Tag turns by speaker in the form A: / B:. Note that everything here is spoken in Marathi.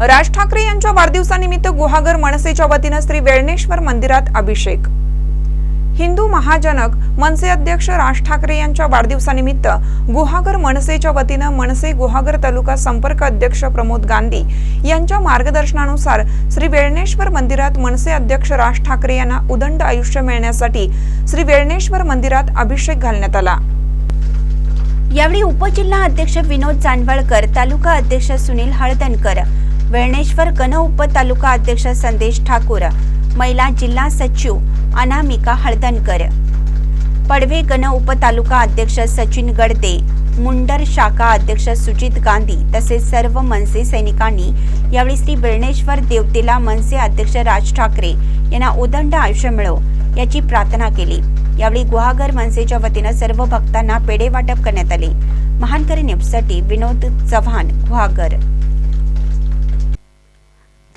A: राज ठाकरे यांच्या वाढदिवसानिमित्त गुहागर मनसेच्या वतीनं श्री वेळणेश्वर मंदिरात अभिषेक. हिंदू महाजनक मनसे अध्यक्ष राज ठाकरे यांच्या वाढदिवसानिमित्त गुहागर मनसेच्या वतीनं मनसे गुहागर तालुका संपर्क अध्यक्ष प्रमोद गांधी यांच्या मार्गदर्शनानुसार श्री वेळणेश्वर मंदिरात मनसे अध्यक्ष राज ठाकरे यांना उदंड आयुष्य मिळण्यासाठी श्री वेळणेश्वर मंदिरात अभिषेक घालण्यात आला.
B: यावेळी उपजिल्हा अध्यक्ष विनोद जानवळकर तालुका अध्यक्ष सुनील हळदणकर वेळणेश्वर गण उपतालुका अध्यक्ष संदेश ठाकूर महिला जिल्हा सचिव अनामिका हळदणकर पडवे गण उपतालुका अध्यक्ष सचिन गडदे मुंडर शाखा अध्यक्ष सुजित गांधी तसेच सर्व मनसे सैनिकांनी यावेळी श्री वेळणेश्वर देवतेला मनसे अध्यक्ष राज ठाकरे यांना उदंड आयुष्य मिळो याची प्रार्थना केली. यावेळी गुहागर मनसेच्या वतीनं सर्व भक्तांना पेढे वाटप करण्यात आले. महानकरी न्यूजसाठी विनोद चव्हाण गुहागर.